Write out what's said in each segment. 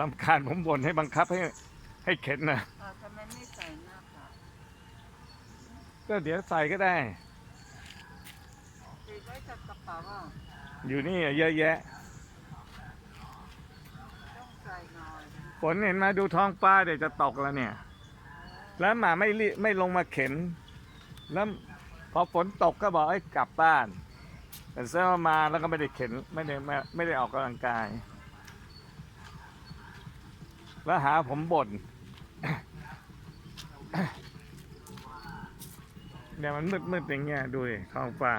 ลำคาญผมบ่นให้บังคับให้ให้เข็นนะอ่าทำไมไม่ใส่หน้าผากก็เดี๋ยวใส่ก็ได้ ติดไว้กับกระเป๋าอะอยู่นี่เยอะแยะ ต้องใส่หน่อยฝนเห็นมาดูท้องฟ้าเดี๋ยวจะตกแล้วเนี่ย แล้วหมาไม่รีไม่ลงมาเข็น แล้วพอฝนตกก็บอกให้กลับบ้าน แต่เสื้อมาแล้วก็ไม่ได้เข็นไม่ได้ไม่ไม่ได้ออกกำลังกาย แล้วหาผมบ่นเนี่ยมันมืดมืดๆอย่างเงี้ยดูดิท้องฟ้า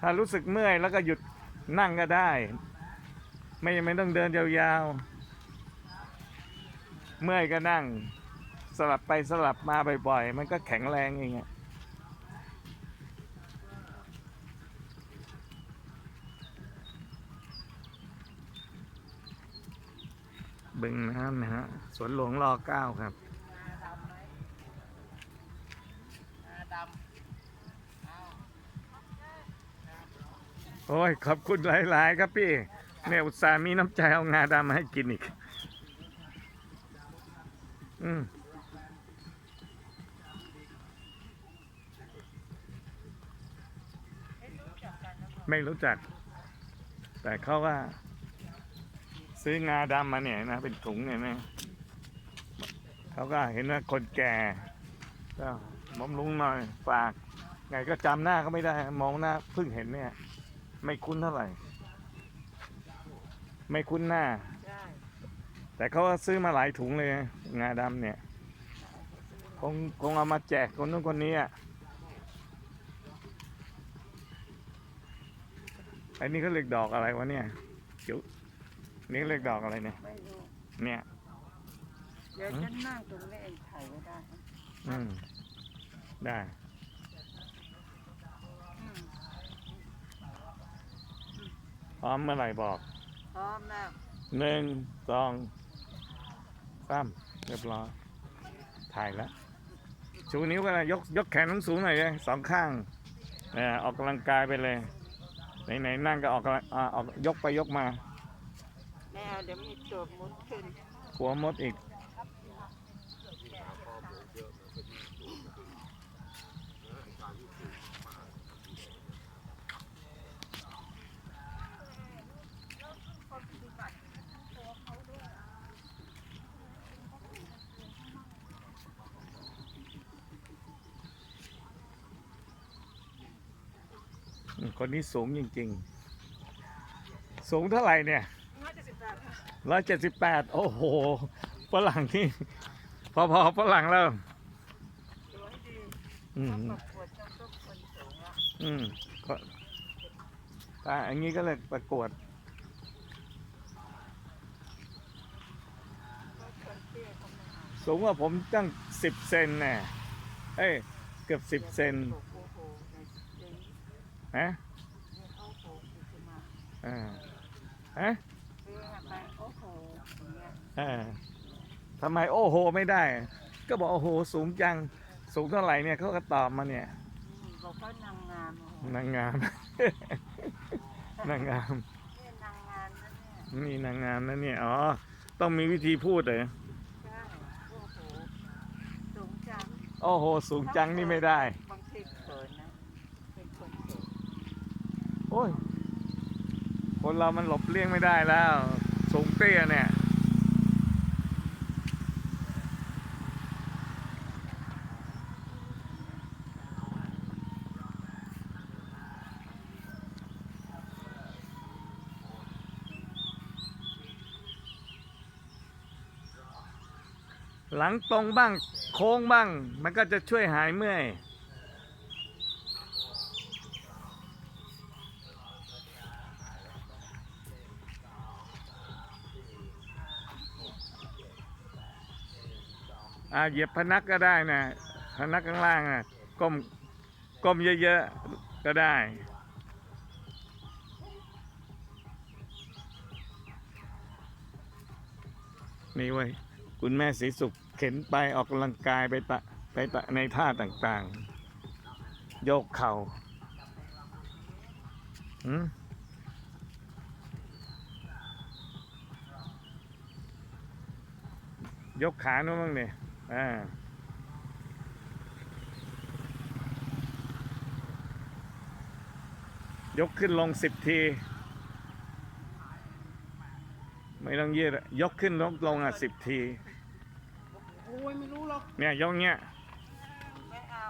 ถ้ารู้สึกเมื่อยแล้วก็หยุดนั่งก็ได้ ไม่ไม่ต้องเดินยาวๆ เมื่อยก็นั่ง สลับไปสลับมาบ่อยๆ มันก็แข็งแรงอย่างเงี้ย บึงน้ำนะฮะ สวนหลวงรอเก้าครับโอ้ย ขอบคุณหลาย ๆ ครับพี่เนี่ยอุตส่าห์มีน้ำใจเอางาดำมาให้กินอีก อืมไม่รู้จัก แต่เขาว่า ซื้องาดำมาเนี่ยนะ เป็นถุงเนี่ยนะเขาก็เห็นว่าคนแก่ก็บำรุงหน่อยฝาก ไงก็จำหน้าก็ไม่ได้ มองหน้าเพิ่งเห็นเนี่ย ไม่คุ้นเท่าไหร่ ไม่คุ้นหน้า แต่เขาก็ซื้อมาหลายถุงเลยงาดำเนี่ย คงคงเอามาแจกคนนู้นคนนี้อะไอ้นี่เขาเรียกดอกอะไรวะเนี่ยจิ๋ว เรียกดอกอะไรเนี่ย ไม่รู้เนี่ย เดี๋ยวฉันนั่งตรงนี้เองถ่ายไว้ได้ อืม ได้ อืมพร้อมเมื่อไหร่บอก พร้อมแล้วหนึ่งสองสามเรียบร้อยถ่ายแล้วชูนิ้วกันนะยกยกแขนสูงๆหน่อยเลยสองข้างเออออกกำลังกายไปเลยไหนๆนั่งก็ออกกำลังอ่าออกยกไปยกมาแม่ เดี๋ยวมีตัวมดขึ้นหัวมดอีก คนนี้สูงจริง ๆ สูงเท่าไหร่เนี่ย ร้อยเจ็ดสิบแปดโอ้โหฝรั่งที่ พอๆฝรั่งแล้วสวยดีอืมถ้าประกวดต้องต้องคนสูงอะอืมก็ถ้าอย่างนี้ก็เลยประกวดก็คนเตี้ยเขาไม่เอาสูงกว่าผมตั้งสิบเซนแน่เอ้ยเกือบสิบเซนโอ้โหในเจ๋งฮะเนี่ยโอ้โหคือจะมาอ่าฮะ คือไปโอ้โหอย่างเงี้ย อ่า ทำไมโอ้โหไม่ได้ ก็บอกโอ้โหสูงจัง สูงเท่าไหร่เนี่ยเขาก็ตอบมาเนี่ยอืมบอกว่านางงามโอ้โหนางงามนางงามเนี่ยนางงามนะเนี่ยนี่นางงามนะเนี่ยอ๋อต้องมีวิธีพูดเลยใช่โอ้โหสูงจังโอ้โหสูงจังนี่ไม่ได้บางทีเขินนะเป็นคนเขินโอ้ยคนเรามันหลบเลี่ยงไม่ได้แล้ว สูงเตี้ยเนี่ย หลังตรงบ้างโค้งบ้าง มันก็จะช่วยหายเมื่อยอาเหยียบพนักก็ได้นะ พนักข้างล่างอะก้มก้มเยอะๆ ก็ได้นี่เว้ย คุณแม่สีสุขเข็นไปออกกำลังกายไปตะไปตะในท่าต่างๆ โยกเข่าหืมยกขาโน้นบ้างเนี่ยอ่ายกขึ้นลงสิบที ไม่ต้องยืดอะยกขึ้นลงลงอะสิบที โอ้ยไม่รู้หรอกเนี่ยยกเงี้ยไม่เอา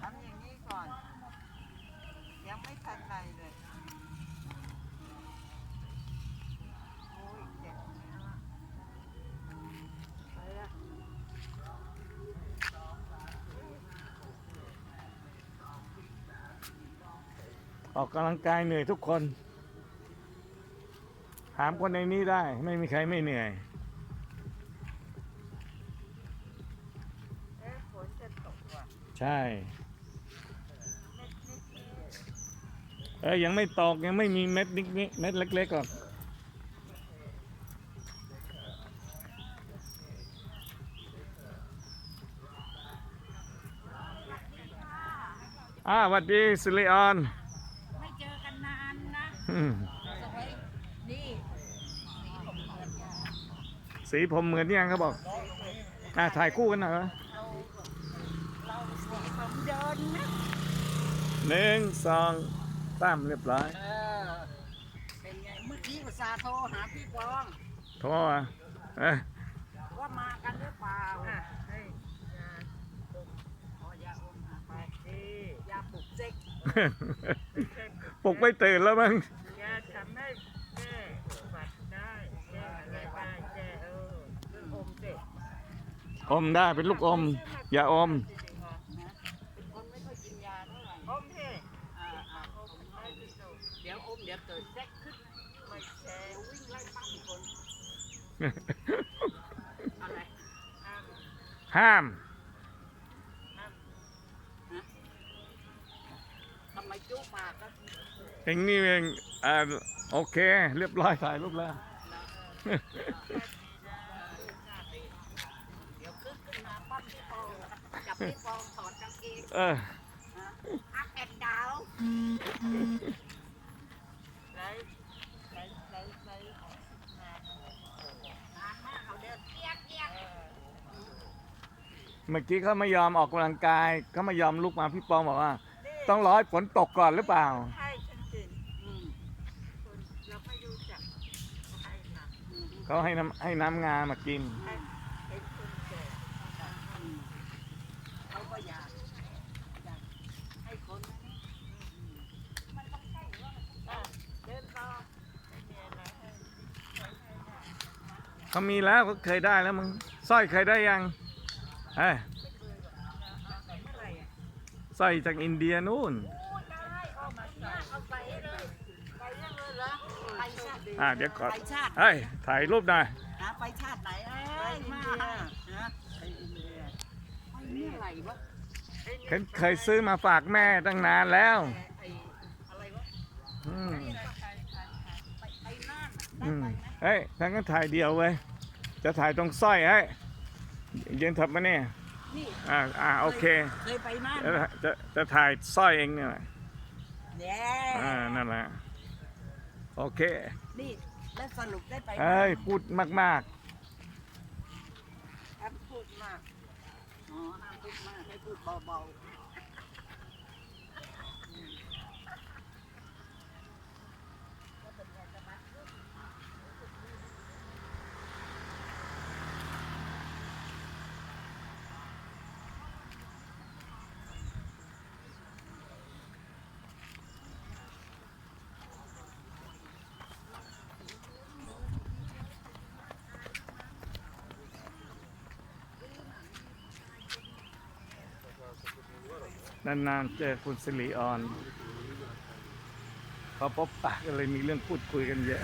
ทำอย่างนี้ก่อน ยังไม่ทันไรเลยโอ้ยเจ็บไปละออกกำลังกายเหนื่อยทุกคนถามคนในนี้ได้ ไม่มีใครไม่เหนื่อยเอ๊ะฝนจะตกว่ะใช่เม็ดนิดเดียวเอ้ยยังไม่ตกยังไม่มีเม็ดนิดนิดเม็ดเล็กๆหรอกอ้าวสวัสดีสุริออน ไม่เจอกันนานนะ อืม สมัยนี่สีผมเหมือนกัน สีผมเหมือนยังเขาบอกอ่าถ่ายคู่กันหน่อยเหรอเราเราสีผมเดินนะหนึ่งสองสามเรียบร้อย เออ เป็นไงเมื่อกี้อุตส่าห์โทรหาพี่กวางโทรมาเอ้ยว่ามากันหรือเปล่าอะเฮ้ยยาอ๋อยาอมหาไปดียาปลุกเซ็กปลุกไม่ตื่นแล้วมั้ง อมได้เป็นลูกอม อย่าอมนะเป็นคนไม่ค่อยกินยาเท่าไหร่อมเด็กอ่าอ่าอมให้ที่สุดเดี๋ยวอมเดี๋ยวเกิดเซ็กขึ้นไม่แช่เดี๋ยววิ่งไล่ปั้มคนอะไรห้ามห้ามห้ามทำไมจุ๊ปากก็เองนี่เองอ่าโอเค เรียบร้อยถ่ายรูปแล้ว เดี๋ยวขึ้นขึ้นมาปั้มพี่ปอง จับพี่ปองถอดกางเกงเอออัพแอนด์ดาวไลฟ์ไลฟ์ไลฟ์ไลฟ์งานนานมากเขาเดินเกียกเกียกเมื่อกี้เขาไม่ยอมออกกำลังกายเขาไม่ยอมลุกมาพี่ปองบอกว่า ต้องรอให้ฝนตกก่อนหรือเปล่าให้ฉันกินอืมคนเราไม่รู้จักให้นะอืมเขาให้น้ำให้น้ำงามากินให้เป็นคนแก่ อืมเขาก็ อยากอยากให้คนนั้นอืมอะเดินต่อไม่มีอะไรให้เขามีแล้วเขาเคยได้แล้วมึงสร้อยเคยได้ยังเอ้ยแต่เมื่อไหร่อะสร้อยจากอินเดียนู่นได้ออกมาใส่เอาไปเลยไปยังเลยเหรอไปชาติอ่าเดี๋ยวก่อน ไปชาติเฮ้ยถ่ายรูปหน่อยหาไปชาติไหนเอ้ไปยอินมาเดียฮะไปอินเดีย ไปนี่อะไรวะ ไอ้นี่เคยเคยซื้อมาฝากแม่ตั้งนานแล้วไอ้อะไรวะอืมไปไปน่านอืมน่านไปไหมเฮ้ยทั้งนั้นถ่ายเดียวเว้ย จะถ่ายตรงสร้อยเฮ้ยเย็นทับมาเนี่ยนี่อ่าอ่าโอเค เคยไปน่านจะจะจะถ่ายสร้อยเองเนี่ยแหละเนี่ยอ่านั่นแหละ โอเค นี่แล้วสรุปได้ไปเอ้ย พูดมากห้ามพูดมากอ๋อห้า มากให้พูดเบาๆ นานๆเจอคุณสิริออนพอพบปะก็เลยมีเรื่องพูดคุยกันเยอะ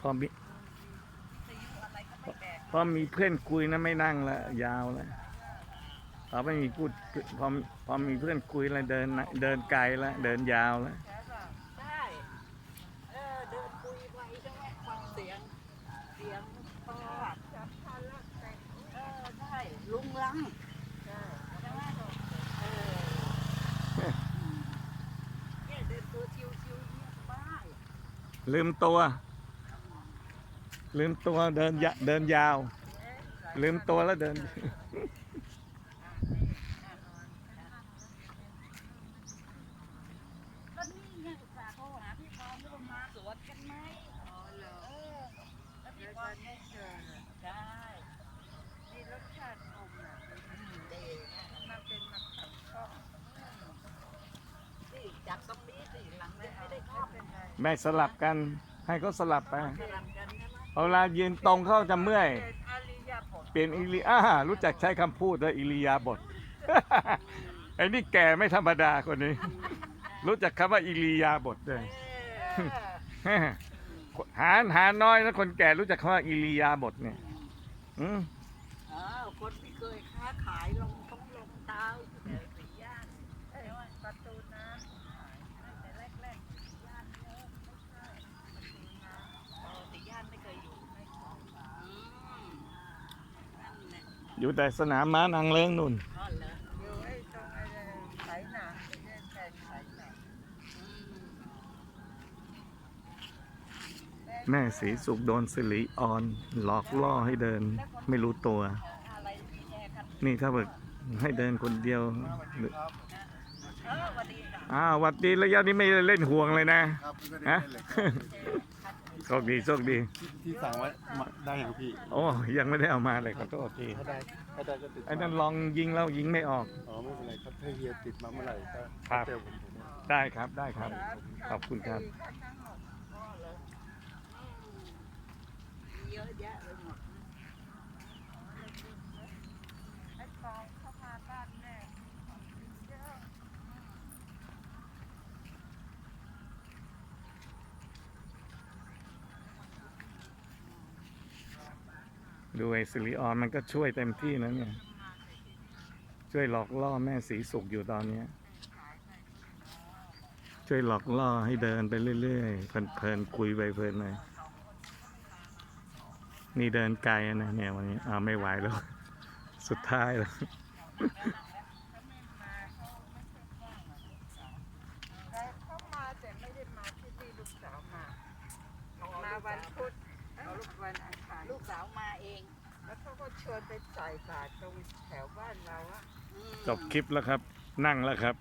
พอมีจะยุ่อะไรก็ไม่แบกพอมีเพื่อนคุยนะไม่นั่งละยาวแล้วพอไม่มีพูดพอพอมีเพื่อนคุยแล้วเดินนะเดินไกลแล้วเดินยาวแล้วใช่ป่ะได้เออเดินคุยไว้ใช่ไหมฟังเสียงเสียงพอจับทันแล้วแต่เออได้ลุงลังใช่ใช่ไหมเออเนี่ยเดินตัวชิวๆเนี่ยสบายลืมตัว ลืมตัวเดินยะเดินยาว ลืมตัวแล้วเดิน ก็นี่ไงอุตส่าห์โทรหาพี่ปอนว่ามาสวนกันไหมอ๋อเหรอเออแล้วพี่เดี๋ยวปอจะนไม่เจอเลยได้นี่รสชาตินมน่ะดีนะมันเป็นมะขามป้อมนี่จากตรงนี้สิหลังไม่ไม่เอาได้ไม่ครอบเป็นไรแม่สลับกัน ให้เขาสลับไป สลับ เอาเวลายืนตรงเขาจะเมื่อยเป็นอาริยบทเปลี่ยนอิริอ่ารู้จักใช้คำพูดด้วยอิริยาบถไอ้นี่แก่ไม่ธรรมดาคนนี้ รู้จักคำว่าอิริยาบถด้วยเออหาหาน้อยนะคนแก่รู้จักคำว่าอิริยาบถเนี่ย อืมอ้าวคนที่เคยค้าขายลงท้องลงเท้าเดินสีย่านเอ้ยว่าประตูน้ำแต่แรกๆสีย่านเยอะไม่ใช่ประตูน้ำเออสีย่านไม่เคยอยู่ไม่เคยอืมนั่นแหละ อยู่แต่สนามม้านางเล้งนุ่นก็เลยอยู่ไอ้ตรงไอ้ไถหนังไอ้เล่นแทนไถหนังอืมแม่สีสุขโดนสิริออน หลอกล่อให้เดินไม่รู้ตัว อะไรมีแอร์กันนี่ถ้าแบบให้เดินคนเดียวหรือ เออสวัสดีค่ะ อ้าวหวัดดีระยะนี้ไม่ได้เล่นห่วงเลยนะครับไม่ได้ฮะเล่นเลยครับโชคดีโชคดี ที่ที่สั่งไว้มาได้ยังพี่ โอ้ยังไม่ได้เอามาเลยขอโทษทีถ้าได้ถ้าได้ก็ติดไอ้นั่นลองยิงแล้วยิงไม่ออก อ๋อไม่เป็นไรครับถ้าเฮียติดมาเมื่อไหร่ก็ครับเจอผมผมว่าได้ครับได้ครับ ขอบคุณครับพ่อเลยอืมมีเยอะแยะไปหมด ไอ้กองเข้ามาบ้านแม่เยอะ ดูไอ้สิริออนมันก็ช่วยเต็มที่นะเนี่ย ช่วยหลอกล่อแม่สีสุกอยู่ตอนนี้ช่วยหลอกล่อให้เดินไปเรื่อยๆเพลินๆคุยไปเพลินเลยนี่เดินไกลนะเนี่ยวันนี้อ่าไม่ไหวแล้ว สุดท้ายแล้ว แต่เขามาแต่ไม่ได้มาที่นี่ลูกสาวมา มาวันพุธเอาลูกวันอังคาร ลูกสาวมาเอง แล้วเขาก็ชวนไป ใส่บาตรตรงแถวบ้านเราอะ จบคลิปแล้วครับ นั่งแล้วครับ